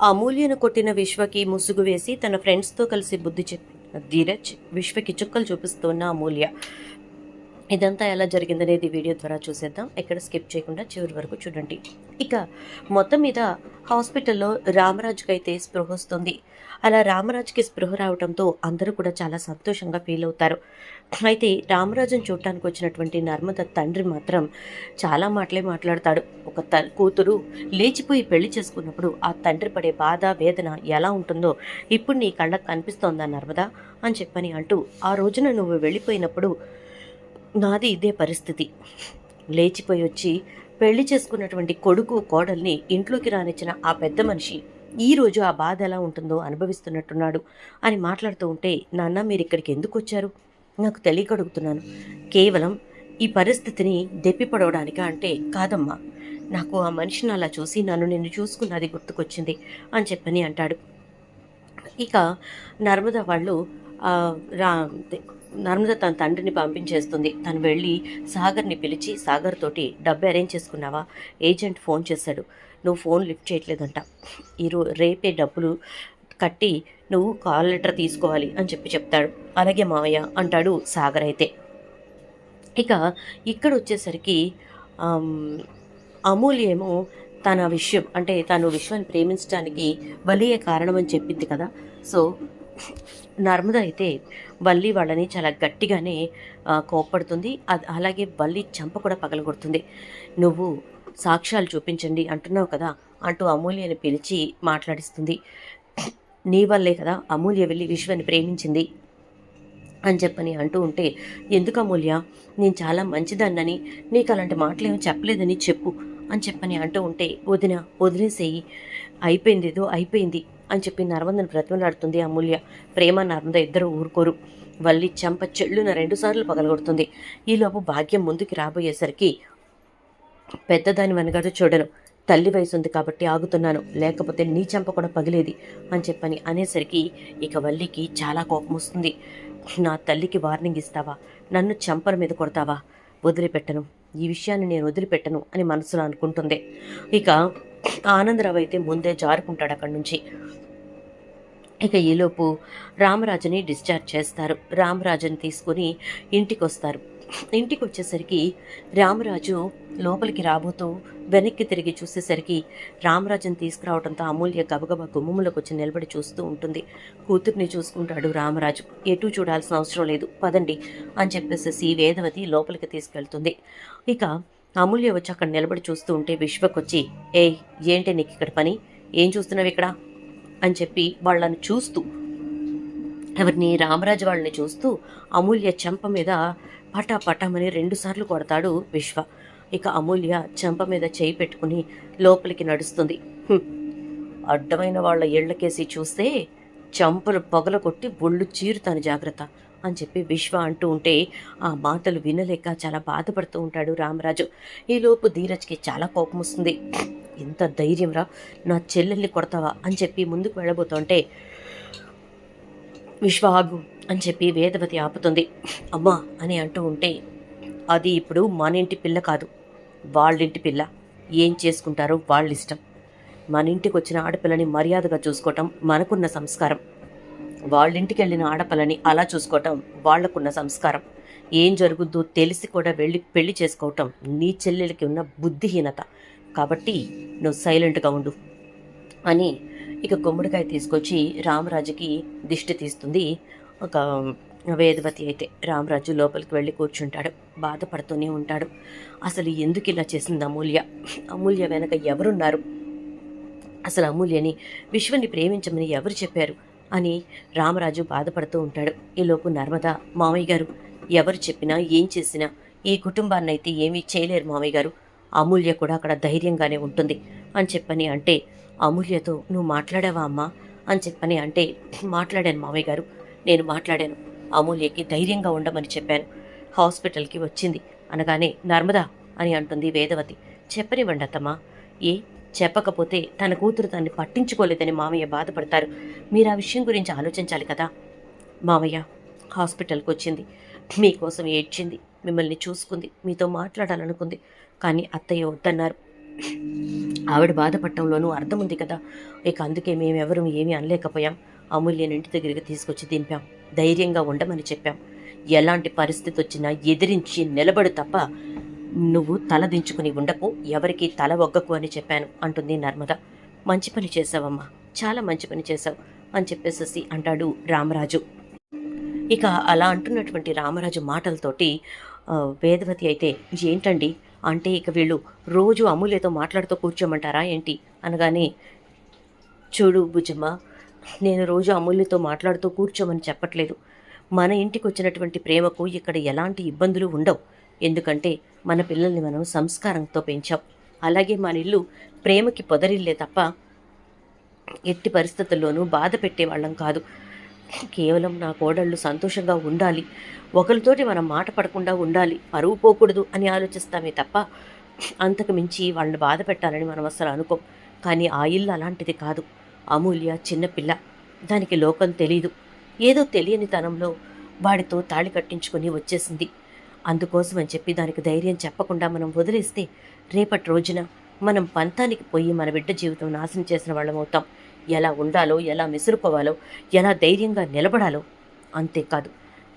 అమూల్యను కొట్టిన విశ్వకి ముసుగు వేసి తన ఫ్రెండ్స్తో కలిసి బుద్ధి చెప్పిన ధీరజ్ విశ్వకి చుక్కలు చూపిస్తున్న అమూల్య. ఇదంతా ఎలా జరిగిందనేది వీడియో ద్వారా చూసేద్దాం. ఎక్కడ స్కిప్ చేయకుండా చివరి వరకు చూడండి. ఇక మొత్తం మీద హాస్పిటల్లో రామరాజుకి అయితే స్పృహ వస్తుంది. అలా రామరాజుకి స్పృహ రావడంతో అందరూ కూడా చాలా సంతోషంగా ఫీల్ అవుతారు. అయితే రామరాజును చూడటానికి వచ్చినటువంటి నర్మద తండ్రి మాత్రం చాలా మాటలే మాట్లాడతాడు. ఒక త కూతురు లేచిపోయి పెళ్ళి చేసుకున్నప్పుడు ఆ తండ్రి పడే బాధ వేదన ఎలా ఉంటుందో ఇప్పుడు నీ కళ్ళకు కనిపిస్తోందా నర్మదా? అని చెప్పని అంటూ ఆ రోజున నువ్వు వెళ్ళిపోయినప్పుడు నాది ఇదే పరిస్థితి. లేచిపోయి వచ్చి పెళ్ళి చేసుకున్నటువంటి కొడుకు కోడల్ని ఇంట్లోకి రానిచ్చిన ఆ పెద్ద మనిషి ఈ రోజు ఆ బాధ ఎలా ఉంటుందో అనుభవిస్తున్నట్టున్నాడు అని మాట్లాడుతూ ఉంటే నాన్న మీరు ఇక్కడికి ఎందుకు వచ్చారు? నాకు తెలియక అడుగుతున్నాను. కేవలం ఈ పరిస్థితిని దెప్పిపడవడానికా? అంటే కాదమ్మా నాకు ఆ మనిషిని అలా చూసి నన్ను నిన్ను చూసుకున్నది గుర్తుకొచ్చింది అని చెప్పని అంటాడు. ఇక నర్మదా వాళ్ళు రా నర్మద తన తండ్రిని పంపించేస్తుంది. తను వెళ్ళి సాగర్ని పిలిచి సాగర్ తోటి డబ్బు అరేంజ్ చేసుకున్నావా? ఏజెంట్ ఫోన్ చేశాడు. నువ్వు ఫోన్ లిఫ్ట్ చేయట్లేదంట. ఈరో రేపే డబ్బులు కట్టి నువ్వు కాల్ లెటర్ తీసుకోవాలి అని చెప్పి చెప్తాడు. అలాగే మావయ్య అంటాడు సాగర్ అయితే. ఇక ఇక్కడ వచ్చేసరికి అమూల్ అమూల్య ఏమో తన విషయం అంటే తను విశ్వాన్ని ప్రేమించడానికి బలియే కారణం అని చెప్పింది కదా. సో నర్మద అయితే వల్లి వాళ్ళని చాలా గట్టిగానే కోప్పడుతుంది. అది అలాగే వల్లి చంప కూడా పగలగొడుతుంది. నువ్వు సాక్ష్యాలు చూపించండి అంటున్నావు కదా అంటూ అమూల్యని పిలిచి మాట్లాడిస్తుంది. నీ వల్లే కదా అమూల్య వెళ్ళి విశ్వాన్ని ప్రేమించింది అని చెప్పని అంటూ ఉంటే ఎందుకు అమూల్య? నేను చాలా మంచిదన్నని నీకు అలాంటి మాటలు చెప్పలేదని చెప్పు అని చెప్పని అంటూ ఉంటే వదిన వదిలేసేయి. అయిపోయింది ఏదో అయిపోయింది. అని చెప్పి నర్మదను బ్రతిమలాడుతుంది. అమూల్య ప్రేమ నర్మద ఇద్దరు ఊరుకోరు. వల్లి చెంప చెల్లున రెండుసార్లు పగలగొడుతుంది. ఈలోపు భాగ్యం ముందుకి రాబోయేసరికి పెద్దదాని వనగాడు చూడను. తల్లి వయసు ఉంది కాబట్టి ఆగుతున్నాను. లేకపోతే నీ చెంప కూడా పగిలేది అని చెప్పని అనేసరికి ఇక వల్లికి చాలా కోపం వస్తుంది. నా తల్లికి వార్నింగ్ ఇస్తావా? నన్ను చెంపల మీద కొడతావా? వదిలిపెట్టను. ఈ విషయాన్ని నేను వదిలిపెట్టను అని మనసులో అనుకుంటుంది. ఇక ఆనందరావు అయితే ముందే జారుకుంటాడు అక్కడి నుంచి. ఇక ఈలోపు రామరాజుని డిశ్చార్జ్ చేస్తారు. రామరాజుని తీసుకుని ఇంటికి వస్తారు ఇంటికి వచ్చేసరికి రామరాజు లోపలికి రాబోతూ వెనక్కి తిరిగి చూసేసరికి రామరాజుని తీసుకురావడంతో అమూల్య గబగబా గుమ్ములకు వచ్చి నిలబడి చూస్తూ ఉంటుంది. కూతుర్ని చూసుకుంటాడు రామరాజు. ఎటు చూడాల్సిన అవసరం లేదు. పదండి అని చెప్పేసి వేదవతి లోపలికి తీసుకెళ్తుంది. ఇక అమూల్య వచ్చి అక్కడ నిలబడి చూస్తూ ఉంటే విశ్వకొచ్చి ఏయ్ ఏంటి నీకు ఇక్కడ పని? ఏం చూస్తున్నావు ఇక్కడ అని చెప్పి వాళ్ళని చూస్తూ ఎవరిని రామరాజు వాళ్ళని చూస్తూ అమూల్య చెంప మీద పటా పటామని రెండుసార్లు కొడతాడు విశ్వ. ఇక అమూల్య చెంప మీద చేయి పెట్టుకుని లోపలికి నడుస్తుంది. అడ్డమైన వాళ్ళ ఇళ్ళకేసి చూస్తే చెంపలు పొగల కొట్టి ఒళ్ళు చీరుతాను జాగ్రత్త అని చెప్పి విశ్వ అంటూ ఉంటే ఆ మాటలు వినలేక చాలా బాధపడుతూ ఉంటాడు రామరాజు. ఈలోపు ధీరజ్కి చాలా కోపం వస్తుంది ఎంత ధైర్యం రా నా చెల్లెల్ని కొడతావా అని చెప్పి ముందుకు వెళ్ళబోతుంటే విశ్వాగు అని చెప్పి వేదవతి ఆపుతుంది. అమ్మా అని అంటూ ఉంటే అది ఇప్పుడు మన ఇంటి పిల్ల కాదు వాళ్ళింటి పిల్ల. ఏం చేసుకుంటారో వాళ్ళ ఇష్టం మన ఇంటికి వచ్చిన ఆడపిల్లని మర్యాదగా చూసుకోవటం మనకున్న సంస్కారం. వాళ్ళింటికి వెళ్ళిన ఆడపిల్లని అలా చూసుకోవటం వాళ్ళకున్న సంస్కారం. ఏం జరుగుద్దో తెలిసి కూడా వెళ్ళి పెళ్ళి చేసుకోవటం నీ చెల్లెలకి ఉన్న బుద్ధిహీనత. కాబట్టి నువ్వు సైలెంట్గా ఉండు అని ఇక గుమ్మడికాయ తీసుకొచ్చి రామరాజుకి దిష్టి తీస్తుంది. ఒక వేదవతి అయితే రామరాజు లోపలికి వెళ్ళి కూర్చుంటాడు. బాధపడుతూనే ఉంటాడు. అసలు ఎందుకు ఇలా చేసింది అమూల్య? అమూల్య వెనక ఎవరున్నారు? అసలు అమూల్యని విశ్వని ప్రేమించమని ఎవరు చెప్పారు? అని రామరాజు బాధపడుతూ ఉంటాడు. ఈలోపు నర్మద మామయ్య గారు ఎవరు చెప్పినా ఏం చేసినా ఈ కుటుంబాన్ని అయితే ఏమీ చేయలేరు మామయ్య గారు. అమూల్య కూడా అక్కడ ధైర్యంగానే ఉంటుంది. అని చెప్పని అంటే అమూల్యతో నువ్వు మాట్లాడావా అమ్మా? అని చెప్పని అంటే మాట్లాడాను మామయ్య గారు నేను మాట్లాడాను. అమూల్యకి ధైర్యంగా ఉండమని చెప్పాను. హాస్పిటల్కి వచ్చింది. అనగానే నర్మదా అని అంటుంది వేదవతి. చెప్పనివ్వండి అత్తమ్మా. ఏ? చెప్పకపోతే తన కూతురు తన్ని పట్టించుకోలేదని మామయ్య బాధపడతారు. మీరు ఆ విషయం గురించి ఆలోచించాలి కదా. మామయ్య హాస్పిటల్కి వచ్చింది. మీకోసం ఏడ్చింది. మిమ్మల్ని చూసుకుంది మీతో మాట్లాడాలనుకుంది. కానీ అత్తయ్య వద్దన్నారు. ఆవిడ బాధపడటంలోనూ అర్థం ఉంది కదా. ఇక అందుకే మేమెవరూ ఏమీ అనలేకపోయాం. అమూల్యని ఇంటి దగ్గరికి తీసుకొచ్చి దింపాం. ధైర్యంగా ఉండమని చెప్పాం. ఎలాంటి పరిస్థితి వచ్చినా ఎదిరించి నిలబడు తప్ప నువ్వు తల దించుకుని ఉండకు ఎవరికి తల ఒగ్గకు అని చెప్పాను అంటుంది నర్మద. మంచి పని చేసావమ్మా చాలా మంచి పని చేశావు అని చెప్పేసేసి అంటాడు రామరాజు. ఇక అలా అంటున్నటువంటి రామరాజు మాటలతోటి వేదవతి అయితే ఏంటండి? అంటే ఇక వీళ్ళు రోజు అమూల్యతో మాట్లాడుతూ కూర్చోమంటారా ఏంటి? అనగానే చూడు భుజమ్మ నేను రోజు అమూల్యతో మాట్లాడుతూ కూర్చోమని చెప్పట్లేదు. మన ఇంటికి వచ్చినటువంటి ప్రేమకు ఇక్కడ ఎలాంటి ఇబ్బందులు ఉండవు. ఎందుకంటే మన పిల్లల్ని మనం సంస్కారంతో పెంచాం. అలాగే మన ఇల్లు ప్రేమకి పొదరిల్లే తప్ప ఎట్టి పరిస్థితుల్లోనూ బాధ పెట్టేవాళ్ళం కాదు. కేవలం నా కోడళ్ళు సంతోషంగా ఉండాలి. ఒకరితోటి మనం మాట పడకుండా ఉండాలి. పరువు పోకూడదు అని ఆలోచిస్తామే తప్ప అంతకు మించి వాళ్ళని బాధ పెట్టాలని మనం అసలు అనుకోం. కానీ ఆ ఇల్లు అలాంటిది కాదు. అమూల్య చిన్నపిల్ల దానికి లోకం తెలీదు. ఏదో తెలియని తనంలో వాడితో తాళి కట్టించుకొని వచ్చేసింది. అందుకోసం అని చెప్పి దానికి ధైర్యం చెప్పకుండా మనం వదిలేస్తే రేపటి రోజున మనం పంతానికి పోయి మన బిడ్డ జీవితం నాశనం చేసిన వాళ్ళం అవుతాం ఎలా ఉండాలో ఎలా మెసురుకోవాలో ఎలా ధైర్యంగా నిలబడాలో అంతేకాదు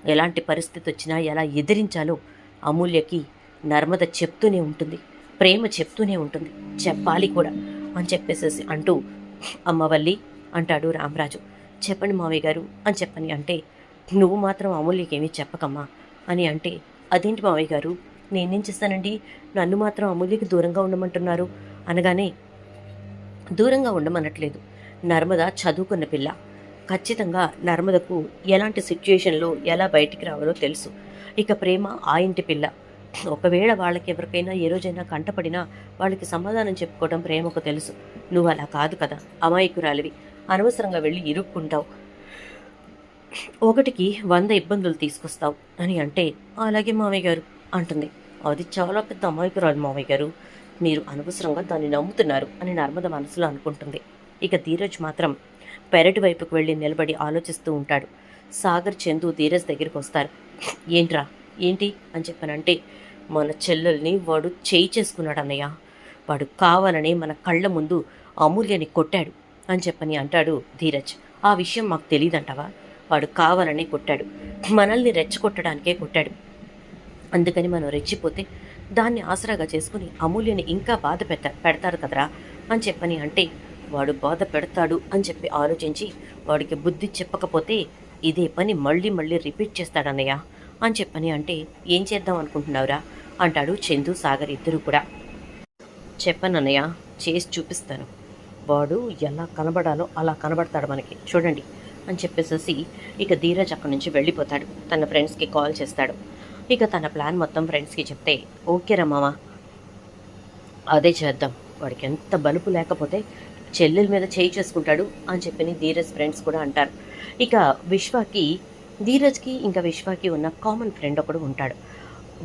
ఎలాంటి పరిస్థితి వచ్చినా ఎలా ఎదిరించాలో అమూల్యకి నర్మద చెప్తూనే ఉంటుంది ప్రేమ చెప్తూనే ఉంటుంది. చెప్పాలి కూడా అని చెప్పేసేసి అంటూ అమ్మవల్లి అంటాడు రామరాజు. చెప్పండి మావయ్య గారు అని చెప్పని అంటే నువ్వు మాత్రం అమూల్యకేమీ చెప్పకమ్మా అని అంటే అదేంటి మావయ్య గారు? నేనేం చేస్తానండి? నన్ను మాత్రం అమూల్యకి దూరంగా ఉండమంటున్నారు అనగానే దూరంగా ఉండమనట్లేదు. నర్మద చదువుకున్న పిల్ల. ఖచ్చితంగా నర్మదకు ఎలాంటి సిచ్యుయేషన్లో ఎలా బయటికి రావాలో తెలుసు. ఇక ప్రేమ ఆ ఇంటి పిల్ల. ఒకవేళ వాళ్ళకి ఎవరికైనా ఏ రోజైనా కంటపడినా వాళ్ళకి సమాధానం చెప్పుకోవడం ప్రేమకు తెలుసు. నువ్వు అలా కాదు కదా అమాయకురాలివి. అనవసరంగా వెళ్ళి ఇరుక్కుంటావు. ఒకటికి వంద ఇబ్బందులు తీసుకొస్తావు అని అంటే అలాగే మామయ్య గారు అంటుంది. అది చాలా పెద్ద అమాయకురాలు మామయ్య గారు. మీరు అనవసరంగా దాన్ని నమ్ముతున్నారు అని నర్మద మనసులో అనుకుంటుంది. ఇక ధీరజ్ మాత్రం పెరటి వైపుకు వెళ్ళి నిలబడి ఆలోచిస్తూ ఉంటాడు. సాగర్ చందు ధీరజ్ దగ్గరికి వస్తారు. ఏంట్రా? ఏంటి? అని చెప్పానంటే మన చెల్లెల్ని వాడు చేయి చేసుకున్నాడు అన్నయ్య. వాడు కావాలని మన కళ్ళ ముందు అమూల్యని కొట్టాడు అని చెప్పని అంటాడు ధీరజ్. ఆ విషయం మాకు తెలియదంటావా వాడు కావాలని కొట్టాడు. మనల్ని రెచ్చగొట్టడానికే కొట్టాడు. అందుకని మనం రెచ్చిపోతే దాన్ని ఆసరాగా చేసుకుని అమూల్యని ఇంకా బాధ పెట్ట పెడతారు కదరా? అని చెప్పని అంటే వాడు బాధ పెడతాడు అని చెప్పి ఆలోచించి వాడికి బుద్ధి చెప్పకపోతే ఇదే పని మళ్ళీ మళ్ళీ రిపీట్ చేస్తాడన్నయ్య అని చెప్పని అంటే ఏం చేద్దాం అనుకుంటున్నావురా? అంటాడు చందు సాగర్ ఇద్దరు కూడా. చెప్పనన్నయ్య చేసి చూపిస్తాను. వాడు ఎలా కనబడాలో అలా కనబడతాడు మనకి. చూడండి అని చెప్పేసేసి ఇక ధీరజ్ అక్కడి నుంచి వెళ్ళిపోతాడు. తన ఫ్రెండ్స్కి కాల్ చేస్తాడు. ఇక తన ప్లాన్ మొత్తం ఫ్రెండ్స్కి చెప్తే ఓకే రా మామ. అదే చేద్దాం. వాడికి ఎంత బలుపు లేకపోతే చెల్లెల మీద చేయి చేసుకుంటాడు అని చెప్పి ధీరజ్ ఫ్రెండ్స్ కూడా అంటారు. ఇక విశ్వకి ధీరజ్కి ఇంకా విశ్వకి ఉన్న కామన్ ఫ్రెండ్ ఒకడు ఉంటాడు.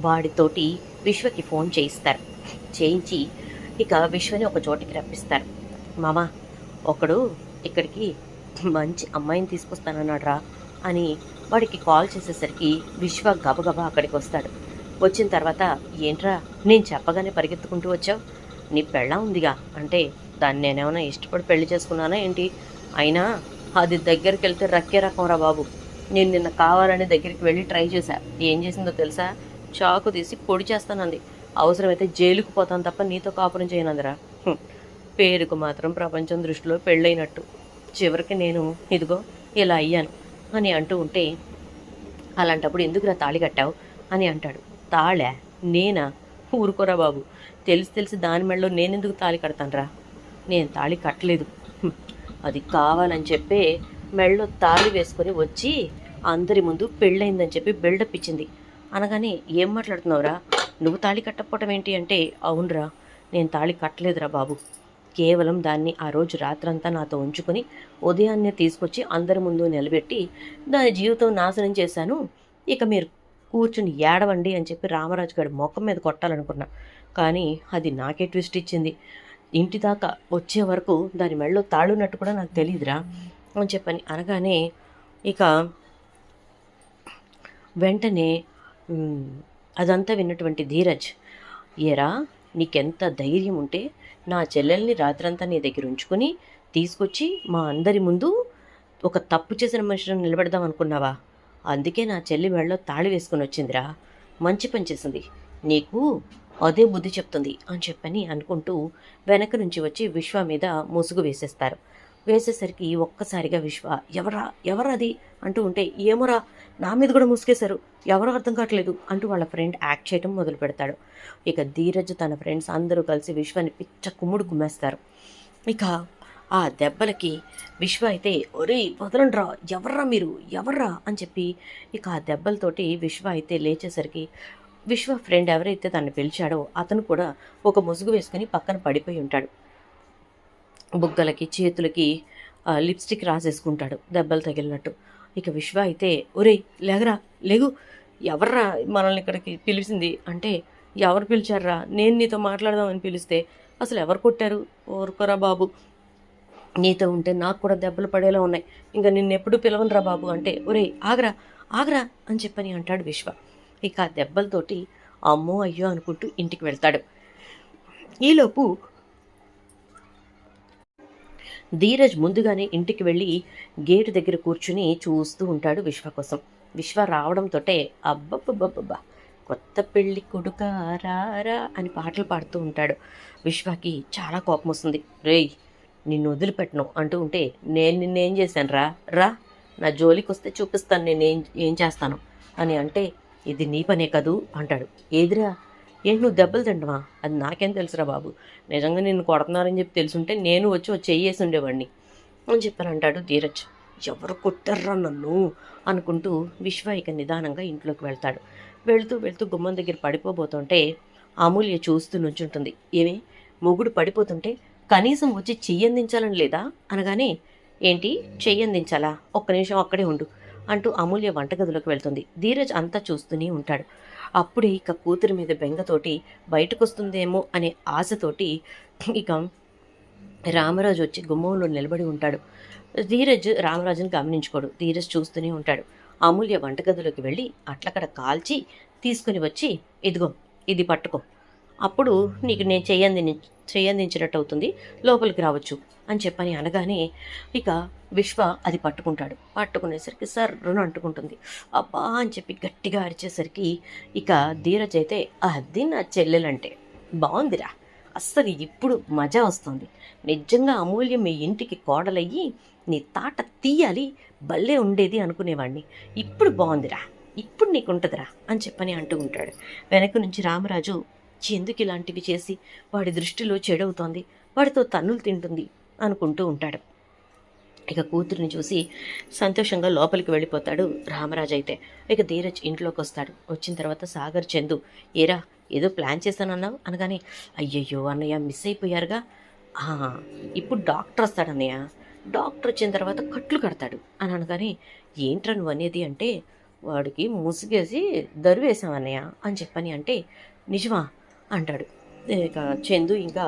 వాడితోటి విశ్వకి ఫోన్ చేయిస్తారు. చేయించి ఇక విశ్వని ఒక చోటికి రప్పిస్తారు. మామ ఒకడు ఇక్కడికి మంచి అమ్మాయిని తీసుకొస్తానన్నాడు రా అని వాడికి కాల్ చేసేసరికి విశ్వ గబగబా అక్కడికి వస్తాడు. వచ్చిన తర్వాత ఏంట్రా నేను చెప్పగానే పరిగెత్తుకుంటూ వచ్చావు? నీ పెళ్ళ ఉందిగా. అంటే దాన్ని నేనేమైనా ఇష్టపడి పెళ్ళి చేసుకున్నానా ఏంటి? అయినా అది దగ్గరికి వెళ్తే రక్కే రకం రా బాబు. నేను నిన్న కావాలని దగ్గరికి వెళ్ళి ట్రై చేశా. ఏం చేసిందో తెలుసా? చాకు తీసి పొడి చేస్తానంది. అవసరమైతే జైలుకు పోతాను తప్ప నీతో కాపురం చేయనందిరా. పేరుకు మాత్రం ప్రపంచం దృష్టిలో పెళ్ళైనట్టు. చివరికి నేను ఇదిగో ఇలా అయ్యాను అని అంటూ ఉంటే అలాంటప్పుడు ఎందుకురా తాళి కట్టావు? అని అంటాడు. తాళే? నేనా? ఊరుకోరా బాబు. తెలిసి తెలిసి దాని మెడలో నేనెందుకు తాళి కడతానురా? నేను తాళి కట్టలేదు. అది కావాలని చెప్పి మెడలో తాళి వేసుకొని వచ్చి అందరి ముందు పెళ్ళయిందని చెప్పి బిల్డప్ ఇచ్చింది. అనగానే ఏం మాట్లాడుతున్నావురా? నువ్వు తాళి కట్టకపోవటం ఏంటి అంటే అవునరా నేను తాళి కట్టలేదురా బాబు. కేవలం దాన్ని ఆ రోజు రాత్రంతా నాతో ఉంచుకొని ఉదయాన్నే తీసుకొచ్చి అందరి ముందు నిలబెట్టి దాని జీవితం నాశనం చేశాను. ఇక మీరు కూర్చుని ఏడవండి అని చెప్పి రామరాజు గారి మొఖం మీద కొట్టాలనుకున్నా. కానీ అది నాకే ట్విస్ట్ ఇచ్చింది. ఇంటి దాకా వచ్చే వరకు దాని మెడలో తాళున్నట్టు కూడా నాకు తెలియదురా అని చెప్పని అనగానే ఇక వెంటనే అదంతా విన్నటువంటి ధీరజ్ ఏరా నీకెంత ధైర్యం ఉంటే నా చెల్లెల్ని రాత్రంతా నీ దగ్గర ఉంచుకొని తీసుకొచ్చి మా అందరి ముందు ఒక తప్పు చేసిన మనిషిని నిలబెడదాం అనుకున్నావా? అందుకే నా చెల్లి మెడలో తాళి వేసుకుని వచ్చిందిరా. మంచి పని చేసింది. నీకు అదే బుద్ధి చెప్తుంది అని చెప్పని అనుకుంటూ వెనక నుంచి వచ్చి విశ్వ మీద ముసుగు వేసేస్తారు. వేసేసరికి ఒక్కసారిగా విశ్వ ఎవరా ఎవరది అంటూ ఉంటే ఏమోరా నా మీద కూడా ముసుగేశారు. ఎవరో అర్థం కావట్లేదు అంటూ వాళ్ళ ఫ్రెండ్ యాక్ట్ చేయడం మొదలు పెడతాడు. ఇక ధీరజ్ తన ఫ్రెండ్స్ అందరూ కలిసి విశ్వాన్ని పిచ్చ కుమ్ముడు కుమ్మేస్తారు. ఇక ఆ దెబ్బలకి విశ్వ అయితే ఒరే వదలండ్రా ఎవర్రా మీరు? ఎవర్రా? అని చెప్పి ఇక ఆ దెబ్బలతోటి విశ్వ అయితే లేచేసరికి విశ్వ ఫ్రెండ్ ఎవరైతే తను పిలిచాడో అతను కూడా ఒక ముసుగు వేసుకుని పక్కన పడిపోయి ఉంటాడు. బుగ్గలకి చేతులకి లిప్స్టిక్ రాసేసుకుంటాడు దెబ్బలు తగిలినట్టు. ఇక విశ్వ అయితే ఒరేయ్ లేగరా లేగు. ఎవర్రా మనల్ని ఇక్కడికి పిలిచింది? అంటే ఎవరు పిలిచారా నేను నీతో మాట్లాడదామని పిలిస్తే అసలు ఎవరు కొట్టారు? ఊరుకోరా బాబు. నీతో ఉంటే నాకు కూడా దెబ్బలు పడేలా ఉన్నాయి. ఇంకా నిన్నెప్పుడు పిలవనురా బాబు? అంటే ఒరేయ్ ఆగరా ఆగరా అని చెప్పని అంటాడు విశ్వ. ఇక ఆ దెబ్బలతోటి అమ్మో అయ్యో అనుకుంటూ ఇంటికి వెళ్తాడు. ఈలోపు ధీరజ్ ముందుగానే ఇంటికి వెళ్ళి గేటు దగ్గర కూర్చుని చూస్తూ ఉంటాడు విశ్వ కోసం. విశ్వ రావడంతోటే అబ్బబ్బబ్బబ్బా కొత్త పెళ్ళి కొడుక రారా అని పాటలు పాడుతూ ఉంటాడు. విశ్వకి చాలా కోపం వస్తుంది. రేయ్ నిన్ను వదిలిపెట్టను అంటూ ఉంటే నేను నిన్నేం చేశాను రా రా నా జోలికి వస్తే చూపిస్తాను నేను ఏం ఏం చేస్తాను అని అంటే ఇది నీ పనే కదూ? అంటాడు. ఏదిరా? ఏంటి నువ్వు దెబ్బలు తింటవా? అది నాకేం తెలుసురా బాబు. నిజంగా నిన్ను కొడుతున్నారని చెప్పి తెలుసుంటే నేను వచ్చి వచ్చి చెయ్యేసి ఉండేవాడిని అని చెప్పాను అంటాడు ధీరజ్. ఎవరు కొట్టారా నన్ను? అనుకుంటూ విశ్వ ఇక నిదానంగా ఇంట్లోకి వెళ్తాడు. వెళుతూ వెళుతూ గుమ్మం దగ్గర పడిపోబోతుంటే అమూల్య చూస్తూ నుంచుంటుంది. ఏమి? మొగుడు పడిపోతుంటే కనీసం వచ్చి చెయ్యందించాలని లేదా? అనగానే ఏంటి? చెయ్యందించాలా ఒక్క నిమిషం అక్కడే ఉండు. అంటూ అమూల్య వంటగదిలోకి వెళ్తుంది. ధీరజ్ అంతా చూస్తూనే ఉంటాడు. అప్పుడే ఇక కూతురి మీద బెంగతోటి బయటకొస్తుందేమో అనే ఆశతోటి ఇక రామరాజు వచ్చి గుమ్మంలో నిలబడి ఉంటాడు. ధీరజ్ రామరాజుని గమనించుకోడు. ధీరజ్ చూస్తూనే ఉంటాడు. అమూల్య వంటగదిలోకి వెళ్ళి అట్లక్కడ కాల్చి తీసుకుని వచ్చి ఇదిగో ఇది పట్టుకో. అప్పుడు నీకు నేను చేయంది చేయందించినట్టు అవుతుంది లోపలికి రావచ్చు అని చెప్పని అనగానే ఇక విశ్వ అది పట్టుకుంటాడు. పట్టుకునేసరికి సర్రును అంటుకుంటుంది. అబ్బా అని చెప్పి గట్టిగా అరిచేసరికి ఇక ధీరజ్ అయితే అది నా చెల్లెలంటే. బాగుందిరా అస్సలు ఇప్పుడు మజా వస్తుంది. నిజంగా అమూల్యం మీ ఇంటికి కోడలయ్యి నీ తాట తీయాలి భలే ఉండేది అనుకునేవాడిని ఇప్పుడు బాగుందిరా ఇప్పుడు నీకు ఉంటుందిరా అని చెప్పని అంటూ ఉంటాడు. వెనక నుంచి రామరాజు ఎందుకు ఇలాంటివి చేసి? వాడి దృష్టిలో చెడవుతోంది. వాడితో తన్నులు తింటుంది అనుకుంటూ ఉంటాడు. ఇక కూతురిని చూసి సంతోషంగా లోపలికి వెళ్ళిపోతాడు రామరాజు అయితే. ఇక ధీరజ్ ఇంట్లోకి వస్తాడు. వచ్చిన తర్వాత సాగర్ చందు ఏరా ఏదో ప్లాన్ చేశానన్నావు అనగానే అయ్యయ్యో అన్నయ్య మిస్ అయిపోయారుగా? ఇప్పుడు డాక్టర్ వస్తాడన్నయ్య డాక్టర్ వచ్చిన తర్వాత కట్లు కడతాడు. అని అనగానే ఏంట్రా నువ్వు అనేది అంటే వాడికి ముసుగేసి దరువేశామన్నయ్య అని చెప్పని అంటే నిజమా? అంటాడు. ఇక చందు ఇంకా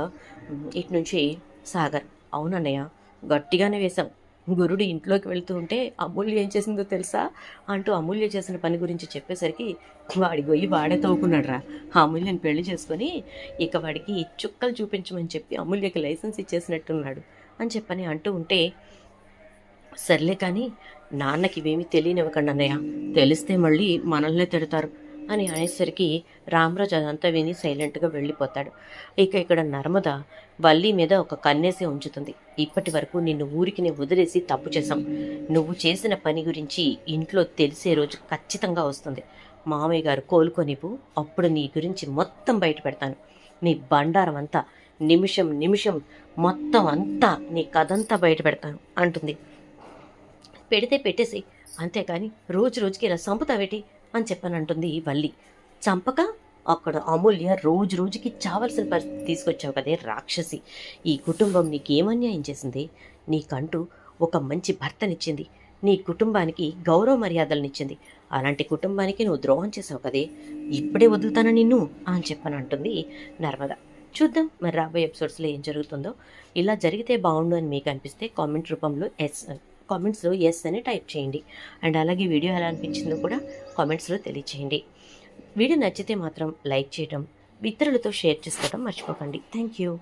ఇటు నుంచి సాగర్. అవునన్నయ్య గట్టిగానే వేశాం. గురుడు ఇంట్లోకి వెళ్తూ ఉంటే అమూల్య ఏం చేసిందో తెలుసా? అంటూ అమూల్య చేసిన పని గురించి చెప్పేసరికి వాడి గొయ్యి వాడే తవ్వుకున్నాడు రా అమూల్యని పెళ్ళి చేసుకొని ఇక వాడికి చుక్కలు చూపించమని చెప్పి అమూల్యకి లైసెన్స్ ఇచ్చేసినట్టున్నాడు అని చెప్పని అంటూ ఉంటే సర్లే కానీ నాన్నకి ఇవేమీ తెలియనివ్వకండి అన్నయ్య. తెలిస్తే మళ్ళీ మనల్నే తిడతారు. అని అనేసరికి రామరాజు అదంతా విని సైలెంట్గా వెళ్ళిపోతాడు. ఇక ఇక్కడ నర్మద వల్లి మీద ఒక కన్నేసి ఉంచుతుంది. ఇప్పటి వరకు నిన్ను ఊరికి వదిలేసి తప్పు చేశాం. నువ్వు చేసిన పని గురించి ఇంట్లో తెలిసే రోజు ఖచ్చితంగా వస్తుంది. మామయ్య గారు కోలుకొనివ్వు అప్పుడు నీ గురించి మొత్తం బయట పెడతాను. నీ బండారం అంతా నిమిషం నిమిషం మొత్తం అంతా నీ కథంతా బయట పెడతాను అంటుంది. పెడితే పెట్టేసి అంతేకాని రోజు రోజుకి ఇలా సంపుతావేటి అని చెప్పనంటుంది వల్లి. చంపక అక్కడ అమూల్య రోజు రోజుకి చావాల్సిన పరిస్థితి తీసుకొచ్చావు కదే రాక్షసి. ఈ కుటుంబం నీకేమన్యాయం చేసింది? నీకంటూ ఒక మంచి భర్తనిచ్చింది. నీ కుటుంబానికి గౌరవ మర్యాదలనిచ్చింది. అలాంటి కుటుంబానికి నువ్వు ద్రోహం చేసావు కదే? ఇప్పుడే వదులుతానా నిన్ను? అని చెప్పని అంటుంది నర్మద. చూద్దాం మరి రాబోయే ఎపిసోడ్స్లో ఏం జరుగుతుందో. ఇలా జరిగితే బాగుండు అని మీకు అనిపిస్తే కామెంట్ రూపంలో ఎస్ కామెంట్స్లో ఎస్ అని టైప్ చేయండి. అండ్ అలాగే వీడియో ఎలా అనిపించిందో కూడా కామెంట్స్లో తెలియచేయండి. వీడియో నచ్చితే మాత్రం లైక్ చేయడం ఇతరులతో షేర్ చేసుకోవడం మర్చిపోకండి. Thank you